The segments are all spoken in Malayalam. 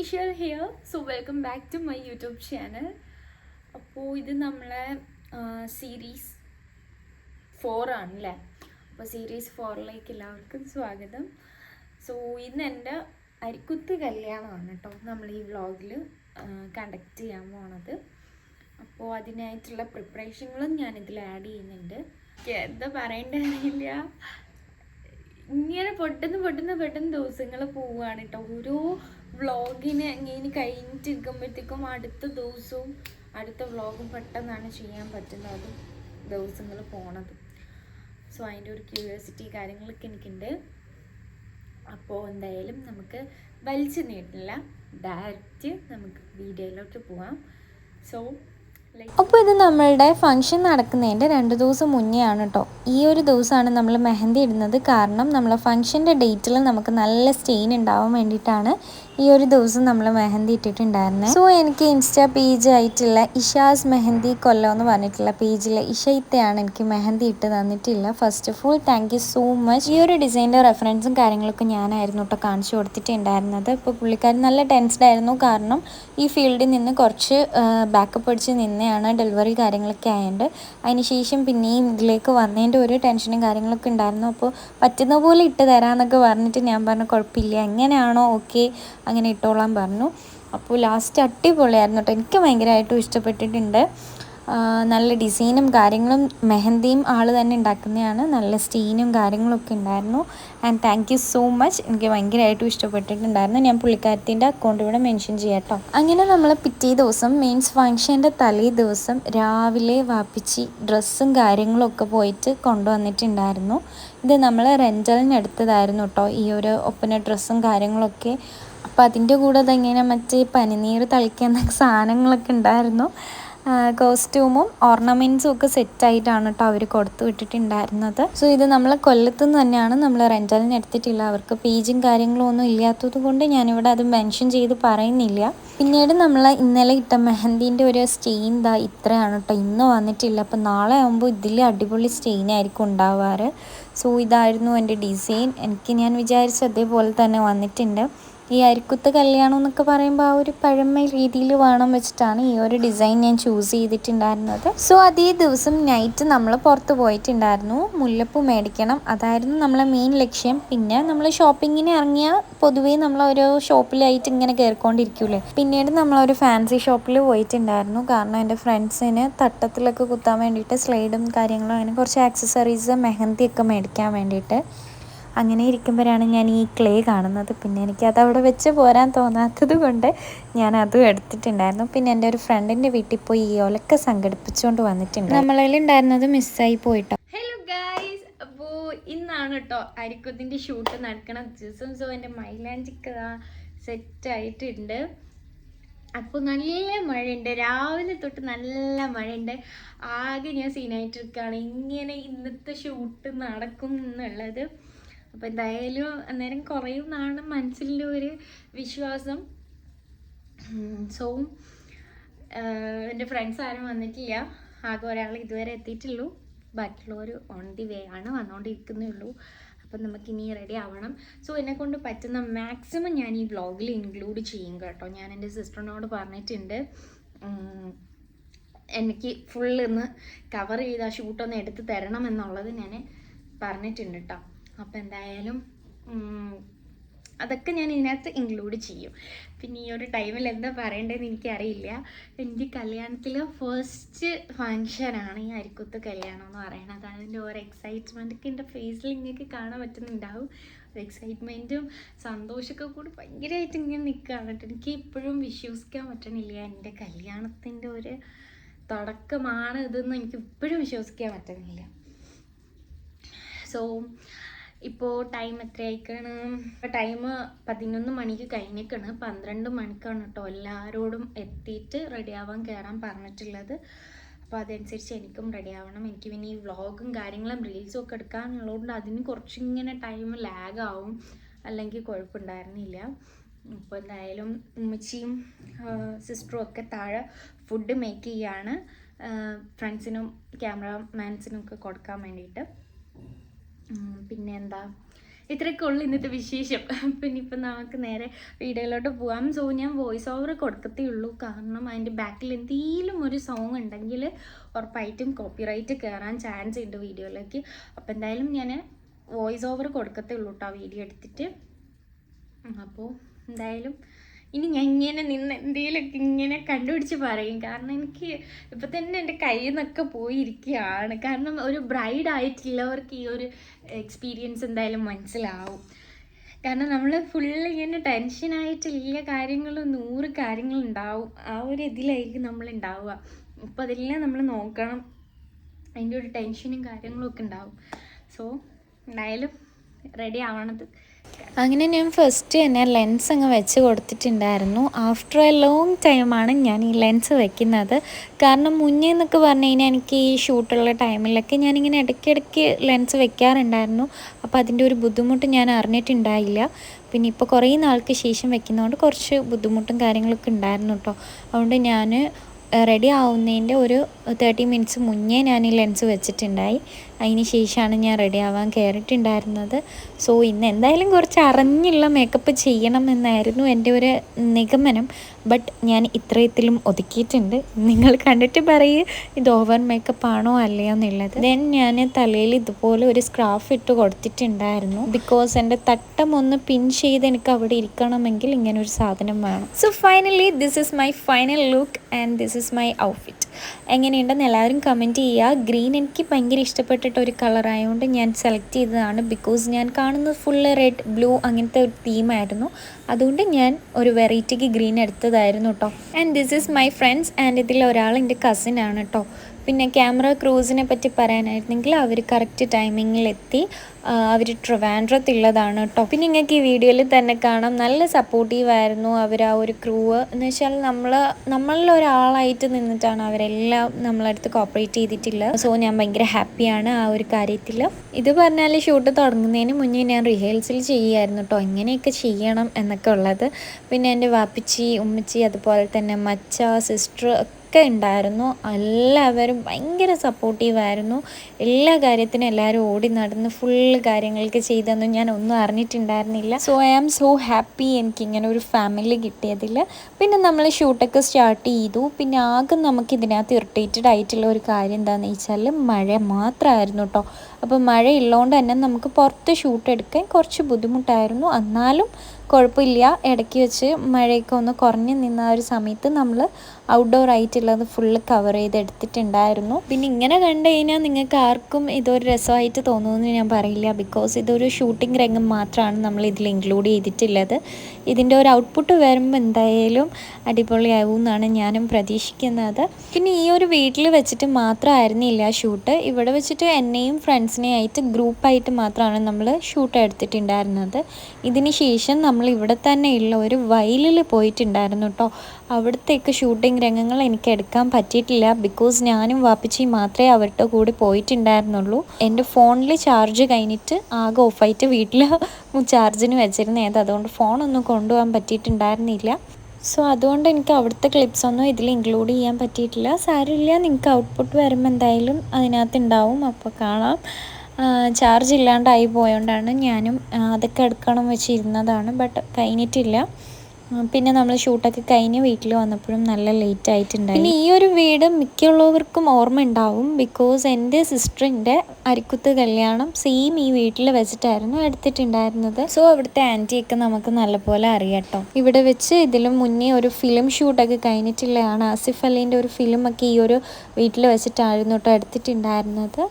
Michelle here so welcome back to my YouTube channel അപ്പോൾ ഇത് നമ്മളെ സീരീസ് ഫോർ ആണല്ലേ? അപ്പോൾ സീരീസ് ഫോറിലേക്ക് എല്ലാവർക്കും സ്വാഗതം. സോ ഇന്ന് എന്റെ അരിക്കുത്ത് കല്യാണമാണ് കേട്ടോ നമ്മൾ ഈ വ്ളോഗിൽ കണ്ടക്ട് ചെയ്യാൻ പോണത്. അപ്പോൾ അതിനായിട്ടുള്ള പ്രിപ്പറേഷനുകളും ഇതിൽ ആഡ് ചെയ്യുന്നുണ്ട്. എന്താ പറയേണ്ടറിയില്ല ഇങ്ങനെ പെട്ടെന്ന് പെട്ടെന്ന് പെട്ടെന്ന് ദിവസങ്ങൾ പോവുകയാണ് കേട്ടോ ഓരോ വ്ളോഗിന് ഇങ്ങനെ കഴിഞ്ഞിട്ടിരിക്കുമ്പോഴത്തേക്കും അടുത്ത ദിവസവും അടുത്ത വ്ളോഗും പെട്ടെന്നാണ് ചെയ്യാൻ പറ്റുന്നത്. ദിവസങ്ങൾ പോണത്. സോ അതിന്റെ ഒരു ക്യൂരിയോസിറ്റി കാര്യങ്ങളൊക്കെ എനിക്കുണ്ട്. അപ്പോൾ എന്തായാലും നമുക്ക് വലിച്ചു നീട്ടില്ല ഡയറക്റ്റ് നമുക്ക് വീഡിയോയിലോട്ട് പോവാം. സോ അപ്പോൾ ഇത് നമ്മളുടെ ഫംഗ്ഷൻ നടക്കുന്നതിന്റെ രണ്ട് ദിവസം മുന്നേ ആണ് കേട്ടോ ഈ ഒരു ദിവസമാണ് നമ്മൾ മെഹന്തി ഇടുന്നത്. കാരണം നമ്മളെ ഫംഗ്ഷന്റെ ഡേറ്റിൽ നമുക്ക് നല്ല സ്റ്റെയിൻ ഉണ്ടാവാൻ വേണ്ടിയിട്ടാണ് ഈ ഒരു ദിവസം നമ്മൾ മെഹന്തി ഇട്ടിട്ടുണ്ടായിരുന്നത്. സോ എനിക്ക് ഇൻസ്റ്റാ പേജ് ആയിട്ടുള്ള ഇഷാസ് മെഹന്തി കൊല്ലം എന്ന് പറഞ്ഞിട്ടുള്ള പേജിൽ ഇഷയിത്തെയാണ് എനിക്ക് മെഹന്തി ഇട്ട് തന്നിട്ടില്ല first of all thank so much ഈ ഒരു ഡിസൈന്റെ റെഫറൻസും കാര്യങ്ങളൊക്കെ ഞാനായിരുന്നു കേട്ടോ കാണിച്ചു കൊടുത്തിട്ടുണ്ടായിരുന്നത്. ഇപ്പോൾ പുള്ളിക്കാരൻ നല്ല ടെൻസ്ഡ് ആയിരുന്നു. കാരണം ഈ ഫീൽഡിൽ നിന്ന് കുറച്ച് ബാക്കപ്പ് അടിച്ച് നിന്നെയാണ് ഡെലിവറി കാര്യങ്ങളൊക്കെ ആയതുകൊണ്ട് അതിനുശേഷം പിന്നെയും ഇതിലേക്ക് വന്നതിന്റെ ഒരു ടെൻഷനും കാര്യങ്ങളൊക്കെ ഉണ്ടായിരുന്നു അപ്പോൾ പറ്റുന്ന പോലെ ഇട്ട് തരാമെന്നൊക്കെ പറഞ്ഞിട്ട് ഞാൻ പറഞ്ഞു കുഴപ്പമില്ല എങ്ങനെയാണോ ഓക്കെ. അങ്ങനെ ഇട്ടോളാൻ പറഞ്ഞു. അപ്പോൾ ലാസ്റ്റ് അടിപൊളിയായിരുന്നു കേട്ടോ എനിക്ക് ഭയങ്കരമായിട്ടും ഇഷ്ടപ്പെട്ടിട്ടുണ്ട്. നല്ല ഡിസൈനും കാര്യങ്ങളും മെഹന്തിയും ആൾ തന്നെ ഉണ്ടാക്കുന്നതാണ്. നല്ല സ്റ്റീനും കാര്യങ്ങളൊക്കെ ഉണ്ടായിരുന്നു. And thank you so much എനിക്ക് ഭയങ്കരമായിട്ടും ഇഷ്ടപ്പെട്ടിട്ടുണ്ടായിരുന്നു. ഞാൻ പുള്ളിക്കാരത്തിന്റെ അക്കൗണ്ട് ഇവിടെ മെൻഷൻ ചെയ്യാട്ടോ അങ്ങനെ നമ്മൾ പിറ്റേ ദിവസം മീൻസ് ഫങ്ഷന്റെ തലേ ദിവസം രാവിലെ വാപ്പിച്ച് ഡ്രസ്സും കാര്യങ്ങളൊക്കെ പോയിട്ട് കൊണ്ടുവന്നിട്ടുണ്ടായിരുന്നു. ഇത് നമ്മൾ റെന്റലിന് എടുത്തതായിരുന്നു കേട്ടോ ഈ ഒരു ഒപ്പന ഡ്രസ്സും കാര്യങ്ങളൊക്കെ. അപ്പോൾ അതിന്റെ കൂടെ അതിങ്ങനെ മറ്റേ പനിനീർ തളിക്കുന്ന സാധനങ്ങളൊക്കെ ഉണ്ടായിരുന്നു. കോസ്റ്റ്യൂമും ഓർണമെന്റ്സും ഒക്കെ സെറ്റായിട്ടാണ് കേട്ടോ അവർ കൊടുത്തു വിട്ടിട്ടുണ്ടായിരുന്നത്. സോ ഇത് നമ്മൾ കൊല്ലത്തു നിന്ന് തന്നെയാണ് നമ്മൾ റെന്റലിന് എടുത്തിട്ടില്ല അവർക്ക് പേജും കാര്യങ്ങളും ഒന്നും ഇല്ലാത്തത് കൊണ്ട് ഞാനിവിടെ അത് മെൻഷൻ ചെയ്ത് പറയുന്നില്ല. പിന്നീട് നമ്മൾ ഇന്നലെ ഇട്ട മെഹന്തിന്റെ ഒരു സ്റ്റെയിൻ ദാ ഇത്രയാണ് കേട്ടോ ഇന്ന് വന്നിട്ടില്ല. അപ്പോൾ നാളെ ആകുമ്പോൾ ഇതിൽ അടിപൊളി സ്റ്റെയിൻ ആയിരിക്കും ഉണ്ടാവാറ്. സോ ഇതായിരുന്നു എന്റെ ഡിസൈൻ. എനിക്ക് ഞാൻ വിചാരിച്ച അതേപോലെ തന്നെ വന്നിട്ടുണ്ട്. ഈ അരിക്കുത്ത് കല്യാണം എന്നൊക്കെ പറയുമ്പോൾ ആ ഒരു പഴമ രീതിയിൽ വേണം വെച്ചിട്ടാണ് ഈ ഒരു ഡിസൈൻ ഞാൻ ചൂസ് ചെയ്തിട്ടുണ്ടായിരുന്നത്. സോ അതേ ദിവസം നൈറ്റ് നമ്മൾ പുറത്ത് പോയിട്ടുണ്ടായിരുന്നു. മുല്ലപ്പൂ മേടിക്കണം. അതായിരുന്നു നമ്മളെ മെയിൻ ലക്ഷ്യം. പിന്നെ നമ്മൾ ഷോപ്പിങ്ങിന് ഇറങ്ങിയാൽ പൊതുവേ നമ്മൾ ഓരോ ഷോപ്പിലായിട്ട് ഇങ്ങനെ കയറിക്കൊണ്ടിരിക്കൂലേ പിന്നീട് നമ്മളൊരു ഫാൻസി ഷോപ്പിൽ പോയിട്ടുണ്ടായിരുന്നു. കാരണം എന്റെ ഫ്രണ്ട്സിന് തട്ടത്തിലൊക്കെ കുത്താൻ വേണ്ടിയിട്ട് സ്ലൈഡും കാര്യങ്ങളും അങ്ങനെ കുറച്ച് ആക്സസറീസ് മെഹന്തി ഒക്കെ മേടിക്കാൻ വേണ്ടിയിട്ട്. അങ്ങനെ ഇരിക്കുമ്പോഴാണ് ഞാൻ ഈ ക്ലേ കാണുന്നത്. പിന്നെ എനിക്കത് അത് അവിടെ വെച്ച് പോരാൻ തോന്നാത്തത് കൊണ്ട് ഞാൻ അതും എടുത്തിട്ടുണ്ടായിരുന്നു. പിന്നെ എന്റെ ഒരു ഫ്രണ്ടിന്റെ വീട്ടിൽ പോയി ഈ ഒലക്ക സംഘടിപ്പിച്ചുകൊണ്ട് വന്നിട്ടുണ്ട്. നമ്മളിൽ ഉണ്ടായിരുന്നത് മിസ്സായി പോയിട്ടോ. ഹലോ ഗായ്സ് അപ്പോൾ ഇന്നാണ് കേട്ടോ അരിക്കുത്തിന്റെ ഷൂട്ട് നടക്കണ ദിവസം സോ എന്റെ മൈലാഞ്ചിക്ക് സെറ്റ് ആയിട്ടുണ്ട്. അപ്പോൾ നല്ല മഴയുണ്ട്. രാവിലെ തൊട്ട് നല്ല മഴയുണ്ട്. ആകെ ഞാൻ സീനായിട്ടിരിക്കുകയാണ് ഇങ്ങനെ ഇന്നത്തെ ഷൂട്ട് നടക്കും എന്നുള്ളത്. അപ്പോൾ എന്തായാലും അന്നേരം കുറയും എന്നാണ് മനസ്സിലുള്ള ഒരു വിശ്വാസം. സോ എന്റെ ഫ്രണ്ട്സ് ആരും വന്നിട്ടില്ല. ആകെ ഒരാൾ ഇതുവരെ എത്തിയിട്ടുള്ളൂ. ബാക്കിയുള്ളവർ ഓൺ ദി വേ ആണ് വന്നുകൊണ്ടിരിക്കുന്നേ ഉള്ളൂ. അപ്പം നമുക്ക് ഇനി റെഡി ആവണം. സോ എന്നെ കൊണ്ട് പറ്റുന്ന മാക്സിമം ഞാൻ ഈ വ്ളോഗിൽ ഇൻക്ലൂഡ് ചെയ്യും കേട്ടോ. ഞാൻ എന്റെ സിസ്റ്ററിനോട് പറഞ്ഞിട്ടുണ്ട്. എനിക്ക് ഫുള്ള് കവർ ചെയ്ത് ആ ഷൂട്ടൊന്ന് എടുത്ത് തരണം എന്നുള്ളത് ഞാൻ പറഞ്ഞിട്ടുണ്ട് കേട്ടോ അപ്പം എന്തായാലും അതൊക്കെ ഞാൻ ഇതിനകത്ത് ഇൻക്ലൂഡ് ചെയ്യും. പിന്നെ ഈ ഒരു ടൈമിൽ എന്താ പറയേണ്ടതെന്ന് എനിക്കറിയില്ല. എന്റെ കല്യാണത്തിൽ ഫസ്റ്റ് ഫങ്ഷനാണ് ഈ അരിക്കുത്ത് കല്യാണം എന്ന് പറയുന്നത് അതിന്റെ ഓരോ എക്സൈറ്റ്മെന്റൊക്കെ എന്റെ ഫേസിൽ നിങ്ങൾക്ക് കാണാൻ പറ്റുന്നുണ്ടാവും. എക്സൈറ്റ്മെന്റും സന്തോഷമൊക്കെ കൂടി ഭയങ്കരമായിട്ട് ഇങ്ങനെ നിൽക്കുകയാണ് കേട്ടോ. എനിക്ക് ഇപ്പോഴും വിശ്വസിക്കാൻ പറ്റണില്ല. എന്റെ കല്യാണത്തിന്റെ ഒരു തുടക്കമാണ് ഇതെന്ന് എനിക്ക് ഇപ്പോഴും വിശ്വസിക്കാൻ പറ്റുന്നില്ല സോ ഇപ്പോൾ ടൈം എത്രയായിക്കാണ്? ടൈം പതിനൊന്ന് മണിക്ക് കഴിഞ്ഞേക്കാണ് പന്ത്രണ്ട് മണിക്കാണ് കേട്ടോ എല്ലാവരോടും എത്തിയിട്ട് റെഡി ആവാൻ കയറാൻ പറഞ്ഞിട്ടുള്ളത്. അപ്പോൾ അതനുസരിച്ച് എനിക്കും റെഡി ആവണം. എനിക്ക് പിന്നെ ഈ വ്ളോഗും കാര്യങ്ങളും റീൽസും ഒക്കെ എടുക്കാനുള്ളതുകൊണ്ട് അതിന് കുറച്ചിങ്ങനെ ടൈം ലാഗ് ആവും. അല്ലെങ്കിൽ കുഴപ്പമുണ്ടായിരുന്നില്ല. ഇപ്പോൾ എന്തായാലും ഉമ്മച്ചിയും സിസ്റ്ററും ഒക്കെ താഴെ ഫുഡ് മേക്ക് ചെയ്യാണ്. ഫ്രണ്ട്സിനും ക്യാമറമാൻസിനും ഒക്കെ കൊടുക്കാൻ വേണ്ടിയിട്ട്. പിന്നെ എന്താ ഇത്രയൊക്കെ ഉള്ളു ഇന്നത്തെ വിശേഷം. പിന്നെ ഇപ്പം നമുക്ക് നേരെ വീഡിയോയിലോട്ട് പോകാം സോ ഞാൻ വോയിസ് ഓവർ കൊടുക്കത്തേ ഉള്ളൂ. കാരണം അതിന്റെ ബാക്കിൽ എന്തെങ്കിലും ഒരു സോങ് ഉണ്ടെങ്കിൽ ഉറപ്പായിട്ടും കോപ്പിറൈറ്റ് കയറാൻ ചാൻസ് ഉണ്ട് വീഡിയോയിലേക്ക്. അപ്പം എന്തായാലും ഞാൻ വോയിസ് ഓവർ കൊടുക്കത്തേ ഉള്ളൂ കേട്ടോ വീഡിയോ എടുത്തിട്ട്. അപ്പോൾ എന്തായാലും ഇനി ഞാൻ ഇങ്ങനെ നിന്ന് എന്തെങ്കിലുമൊക്കെ ഇങ്ങനെ കണ്ടുപിടിച്ച് പറയും. കാരണം എനിക്ക് ഇപ്പം തന്നെ എന്റെ കയ്യിൽ നിന്നൊക്കെ പോയിരിക്കുകയാണ് കാരണം ഒരു ബ്രൈഡ് ആയിട്ടുള്ളവർക്ക് ഈ ഒരു എക്സ്പീരിയൻസ് എന്തായാലും മനസ്സിലാവും. കാരണം നമ്മൾ ഫുള്ള് ഇങ്ങനെ ടെൻഷനായിട്ടുള്ള കാര്യങ്ങൾ നൂറ് കാര്യങ്ങളുണ്ടാവും ആ ഒരു ഇതിലായിരിക്കും നമ്മൾ ഉണ്ടാവുക. അപ്പോൾ അതെല്ലാം നമ്മൾ നോക്കണം. അതിന്റെ ഒരു ടെൻഷനും കാര്യങ്ങളും ഒക്കെ ഉണ്ടാവും. സോ എന്തായാലും റെഡി ആവണത്. അങ്ങനെ ഞാൻ ഫസ്റ്റ് തന്നെ ലെൻസ് അങ്ങ് വെച്ച് കൊടുത്തിട്ടുണ്ടായിരുന്നു. ആഫ്റ്റർ എ ലോങ് ടൈമാണ് ഞാൻ ഈ ലെൻസ് വെക്കുന്നത്. കാരണം മുന്നേ എന്നൊക്കെ പറഞ്ഞു കഴിഞ്ഞാൽ എനിക്ക് ഈ ഷൂട്ടുള്ള ടൈമിലൊക്കെ ഞാനിങ്ങനെ ഇടയ്ക്കിടയ്ക്ക് ലെൻസ് വെക്കാറുണ്ടായിരുന്നു. അപ്പോൾ അതിന്റെ ഒരു ബുദ്ധിമുട്ട് ഞാൻ അറിഞ്ഞിട്ടുണ്ടായില്ല. പിന്നെ ഇപ്പോൾ കുറേ നാൾക്ക് ശേഷം വെക്കുന്നതുകൊണ്ട് കുറച്ച് ബുദ്ധിമുട്ടും കാര്യങ്ങളൊക്കെ ഉണ്ടായിരുന്നു കേട്ടോ അതുകൊണ്ട് ഞാൻ റെഡി ആവുന്നതിന്റെ ഒരു തേർട്ടി മിനിറ്റ്സ് മുന്നേ ഞാൻ ഈ ലെൻസ് വെച്ചിട്ടുണ്ടായി. അതിന് ശേഷമാണ് ഞാൻ റെഡി ആവാൻ കയറിയിട്ടുണ്ടായിരുന്നത് സോ ഇന്ന് എന്തായാലും കുറച്ച് അറിഞ്ഞുള്ള മേക്കപ്പ് ചെയ്യണം എന്നായിരുന്നു എന്റെ ഒരു നിഗമനം. ബട്ട് ഞാൻ ഇത്രയത്തിലും ഒതുക്കിയിട്ടുണ്ട്. നിങ്ങൾ കണ്ടിട്ട് പറയൂ ഇത് ഓവർ മേക്കപ്പ് ആണോ അല്ലയോ എന്നുള്ളത്. ദെൻ ഞാൻ തലയിൽ ഇതുപോലെ ഒരു സ്ക്രാഫ് ഇട്ട് കൊടുത്തിട്ടുണ്ടായിരുന്നു. ബിക്കോസ് എന്റെ തട്ടം ഒന്ന് പിൻ ചെയ്ത് എനിക്ക് അവിടെ ഇരിക്കണമെങ്കിൽ ഇങ്ങനെ ഒരു സാധനം വേണം. So finally this is my final look and this is my outfit എങ്ങനെയുണ്ടെന്ന് എല്ലാവരും കമന്റ് ചെയ്യുക. ഗ്രീൻ എനിക്ക് ഭയങ്കര ഇഷ്ടപ്പെട്ടിട്ട് ഒരു കളറായതുകൊണ്ട് ഞാൻ സെലക്ട് ചെയ്തതാണ്. ബിക്കോസ് ഞാൻ കാണുന്നത് ഫുള്ള് റെഡ് ബ്ലൂ അങ്ങനത്തെ ഒരു തീമായിരുന്നു അതുകൊണ്ട് ഞാൻ ഒരു വെറൈറ്റിക്ക് ഗ്രീൻ എടുത്തതായിരുന്നു കേട്ടോ and this is my friends and ഇതിൽ ഒരാൾ എന്റെ കസിൻ ആണ് കേട്ടോ പിന്നെ ക്യാമറ ക്രൂസിനെ പറ്റി പറയാനായിരുന്നെങ്കിൽ അവർ കറക്റ്റ് ടൈമിങ്ങിൽ എത്തി അവർ ട്രിവാൻഡ്രത്തുള്ളതാണ് കേട്ടോ പിന്നെ നിങ്ങൾക്ക് ഈ വീഡിയോയിൽ തന്നെ കാണാം. നല്ല സപ്പോർട്ടീവായിരുന്നു അവർ ആ ഒരു ക്രൂ എന്ന് വെച്ചാൽ നമ്മൾ നമ്മളിൽ ഒരാളായിട്ട് നിന്നിട്ടാണ് അവരെല്ലാം നമ്മളടുത്ത് കോപ്പറേറ്റ് ചെയ്തിട്ടുള്ളത്. സോ ഞാൻ ഭയങ്കര ഹാപ്പിയാണ് ആ ഒരു കാര്യത്തിൽ ഇത് പറഞ്ഞാൽ ഷൂട്ട് തുടങ്ങുന്നതിന് മുന്നേ ഞാൻ റിഹേഴ്സൽ ചെയ്യുമായിരുന്നു കേട്ടോ എങ്ങനെയൊക്കെ ചെയ്യണം എന്നൊക്കെ ഉള്ളത്. പിന്നെ എന്റെ വാപ്പിച്ചി ഉമ്മച്ചി അതുപോലെ തന്നെ മച്ച സിസ്റ്റർ ഒക്കെ ഉണ്ടായിരുന്നു. എല്ലാവരും ഭയങ്കര സപ്പോർട്ടീവായിരുന്നു എല്ലാ കാര്യത്തിനും എല്ലാവരും ഓടി നടന്ന് ഫുൾ കാര്യങ്ങൾക്ക് ചെയ്തെന്നും ഞാൻ ഒന്നും അറിഞ്ഞിട്ടുണ്ടായിരുന്നില്ല. So I am so happy എനിക്ക് ഇങ്ങനെ ഒരു ഫാമിലി കിട്ടിയതിൽ. പിന്നെ നമ്മൾ ഷൂട്ടൊക്കെ സ്റ്റാർട്ട് ചെയ്തു. പിന്നെ ആകെ നമുക്ക് ഇതിനകത്ത് ഇറിറ്റേറ്റഡ് ആയിട്ടുള്ള ഒരു കാര്യം എന്താണെന്ന് വെച്ചാൽ മഴ മാത്രമായിരുന്നു കേട്ടോ അപ്പോൾ മഴയുള്ളതുകൊണ്ട് തന്നെ നമുക്ക് പുറത്ത് ഷൂട്ട് എടുക്കാൻ കുറച്ച് ബുദ്ധിമുട്ടായിരുന്നു. എന്നാലും കുഴപ്പമില്ല. ഇടയ്ക്ക് വെച്ച് മഴയൊക്കെ ഒന്ന് കുറഞ്ഞു നിന്ന ആ ഒരു സമയത്ത് നമ്മൾ ഔട്ട്ഡോർ ആയിട്ടുള്ളത് ഫുള്ള് കവർ ചെയ്ത് എടുത്തിട്ടുണ്ടായിരുന്നു. പിന്നെ ഇങ്ങനെ കണ്ടു കഴിഞ്ഞാൽ നിങ്ങൾക്ക് ആർക്കും ഇതൊരു രസമായിട്ട് തോന്നുമെന്ന് ഞാൻ പറയില്ല. ബിക്കോസ് ഇതൊരു ഷൂട്ടിംഗ് രംഗം മാത്രമാണ് നമ്മൾ ഇതിൽ ഇൻക്ലൂഡ് ചെയ്തിട്ടുള്ളത്. ഇതിന്റെ ഒരു ഔട്ട്പുട്ട് വരുമ്പോൾ എന്തായാലും അടിപൊളിയാവും എന്നാണ് ഞാനും പ്രതീക്ഷിക്കുന്നത്. പിന്നെ ഈ ഒരു വീട്ടിൽ വെച്ചിട്ട് മാത്രമായിരുന്നില്ല ഷൂട്ട് ഇവിടെ വെച്ചിട്ട് എന്നെയും ഫ്രണ്ട്സിനെയും ആയിട്ട് ഗ്രൂപ്പായിട്ട് മാത്രമാണ് നമ്മൾ ഷൂട്ട് എടുത്തിട്ടുണ്ടായിരുന്നത്. ഇതിന് ശേഷം നമ്മൾ ഇവിടെ തന്നെയുള്ള ഒരു വയലിൽ പോയിട്ടുണ്ടായിരുന്നു കേട്ടോ അവിടത്തേക്ക് ഷൂട്ടിംഗ് രംഗങ്ങൾ എനിക്ക് എടുക്കാൻ പറ്റിയിട്ടില്ല. ബിക്കോസ് ഞാനും വാപ്പിച്ചിയും മാത്രമേ അവരുടെ കൂടെ പോയിട്ടുണ്ടായിരുന്നുള്ളൂ. എന്റെ ഫോണിൽ ചാർജ് കഴിഞ്ഞിട്ട് ആകെ ഓഫായിട്ട് വീട്ടിൽ ചാർജിന് വെച്ചിരുന്നേത്. അതുകൊണ്ട് ഫോണൊന്നും കൊണ്ടുപോകാൻ പറ്റിയിട്ടുണ്ടായിരുന്നില്ല. സോ അതുകൊണ്ട് എനിക്ക് അവിടുത്തെ ക്ലിപ്സ് ഒന്നും ഇതിൽ ഇൻക്ലൂഡ് ചെയ്യാൻ പറ്റിയിട്ടില്ല. സാരമില്ല നിങ്ങൾക്ക് ഔട്ട്പുട്ട് വരുമ്പോൾ എന്തായാലും അതിനകത്ത് ഉണ്ടാവും. അപ്പോൾ കാണാം. ചാർജ് ഇല്ലാണ്ടായി പോയതുകൊണ്ടാണ് ഞാനും അതൊക്കെ എടുക്കണം വെച്ചിരുന്നതാണ് ബട്ട് കഴിഞ്ഞിട്ടില്ല. പിന്നെ നമ്മൾ ഷൂട്ടൊക്കെ കഴിഞ്ഞ് വീട്ടിൽ വന്നപ്പോഴും നല്ല ലേറ്റ് ആയിട്ടുണ്ടായി. പിന്നെ ഈ ഒരു വീട് മിക്കുള്ളവർക്കും ഓർമ്മ ഉണ്ടാവും ബിക്കോസ് എന്റെ സിസ്റ്ററിന്റെ അരിക്കുത്ത് കല്യാണം സെയിം ഈ വീട്ടിൽ വെച്ചിട്ടായിരുന്നു എടുത്തിട്ടുണ്ടായിരുന്നത്. സോ അവിടുത്തെ ആന്റിയൊക്കെ നമുക്ക് നല്ലപോലെ അറിയാട്ടോ ഇവിടെ വെച്ച് ഇതിലും മുന്നേ ഒരു ഫിലിം ഷൂട്ടൊക്കെ കഴിഞ്ഞിട്ടുള്ളതാണ് ആസിഫ് അലീന്റെ ഒരു ഫിലിമൊക്കെ ഈ ഒരു വീട്ടിൽ വെച്ചിട്ടായിരുന്നു കേട്ടോ എടുത്തിട്ടുണ്ടായിരുന്നത്.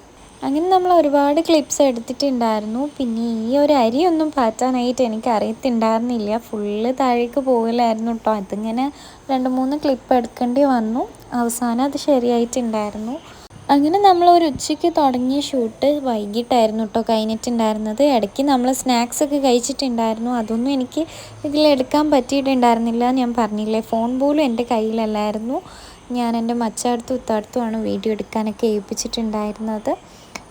അങ്ങനെ നമ്മൾ ഒരുപാട് ക്ലിപ്സ് എടുത്തിട്ടുണ്ടായിരുന്നു. പിന്നെ ഈ ഒരു അരിയൊന്നും പാറ്റാനായിട്ട് എനിക്ക് അറിയത്തുണ്ടായിരുന്നില്ല. ഫുള്ള് താഴേക്ക് പോകലായിരുന്നു കേട്ടോ അതിങ്ങനെ രണ്ട് മൂന്ന് ക്ലിപ്പ് എടുക്കേണ്ടി വന്നു. അവസാനം അത് ശരിയായിട്ടുണ്ടായിരുന്നു. അങ്ങനെ നമ്മൾ ഒരു ഉച്ചയ്ക്ക് തുടങ്ങിയ ഷൂട്ട് വൈകിട്ടായിരുന്നു കേട്ടോ കഴിഞ്ഞിട്ടുണ്ടായിരുന്നത്. ഇടയ്ക്ക് നമ്മൾ സ്നാക്സ് ഒക്കെ കഴിച്ചിട്ടുണ്ടായിരുന്നു. അതൊന്നും എനിക്ക് ഇതിലെടുക്കാൻ പറ്റിയിട്ടുണ്ടായിരുന്നില്ല ഞാൻ പറഞ്ഞില്ലേ. ഫോൺ പോലും എന്റെ കയ്യിലല്ലായിരുന്നു. ഞാൻ എന്റെ മച്ചടുത്തും ഉത്തടുത്തുമാണ് വീഡിയോ എടുക്കാനൊക്കെ ഏൽപ്പിച്ചിട്ടുണ്ടായിരുന്നത്.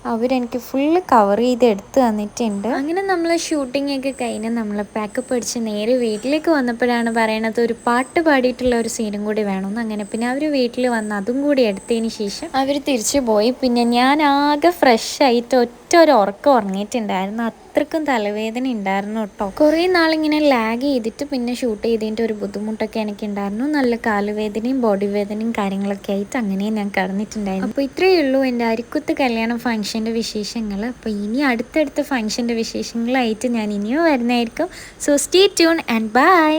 അവരെനിക്ക് ഫുള്ള് കവർ ചെയ്ത് എടുത്ത് തന്നിട്ടുണ്ട്. അങ്ങനെ നമ്മൾ ഷൂട്ടിംഗ് ഒക്കെ കഴിഞ്ഞ് നമ്മൾ പാക്കപ്പ് അടിച്ച് നേരെ വീട്ടിലേക്ക് വന്നപ്പോഴാണ് പറയണത് ഒരു പാട്ട് പാടിയിട്ടുള്ള ഒരു സീനും കൂടി വേണമെന്ന് അങ്ങനെ പിന്നെ അവർ വീട്ടിൽ വന്ന് അതും കൂടി എടുത്തതിന് ശേഷം അവർ തിരിച്ചു പോയി. പിന്നെ ഞാൻ ആകെ ഫ്രഷ് ആയിട്ട് ഒറ്റ ഒറ്റ ഒരു ഉറക്കം ഉറങ്ങിയിട്ടുണ്ടായിരുന്നു. അത്രക്കും തലവേദന ഉണ്ടായിരുന്നു കേട്ടോ. കുറേ നാളിങ്ങനെ ലാഗ് ചെയ്തിട്ട് പിന്നെ ഷൂട്ട് ചെയ്തതിന്റെ ഒരു ബുദ്ധിമുട്ടൊക്കെ എനിക്ക് ഉണ്ടായിരുന്നു നല്ല കാലുവേദനയും ബോഡി വേദനയും കാര്യങ്ങളൊക്കെ ആയിട്ട് അങ്ങനെ ഞാൻ കടന്നിട്ടുണ്ടായിരുന്നു. അപ്പോൾ ഇത്രയേ ഉള്ളൂ എന്റെ അരിക്കുത്ത് കല്യാണ ഫംഗ്ഷന്റെ വിശേഷങ്ങൾ. അപ്പോൾ ഇനി അടുത്തടുത്ത ഫംഗ്ഷന്റെ വിശേഷങ്ങളായിട്ട് ഞാൻ ഇനിയും വരുന്നതായിരിക്കും. So stay tune and bye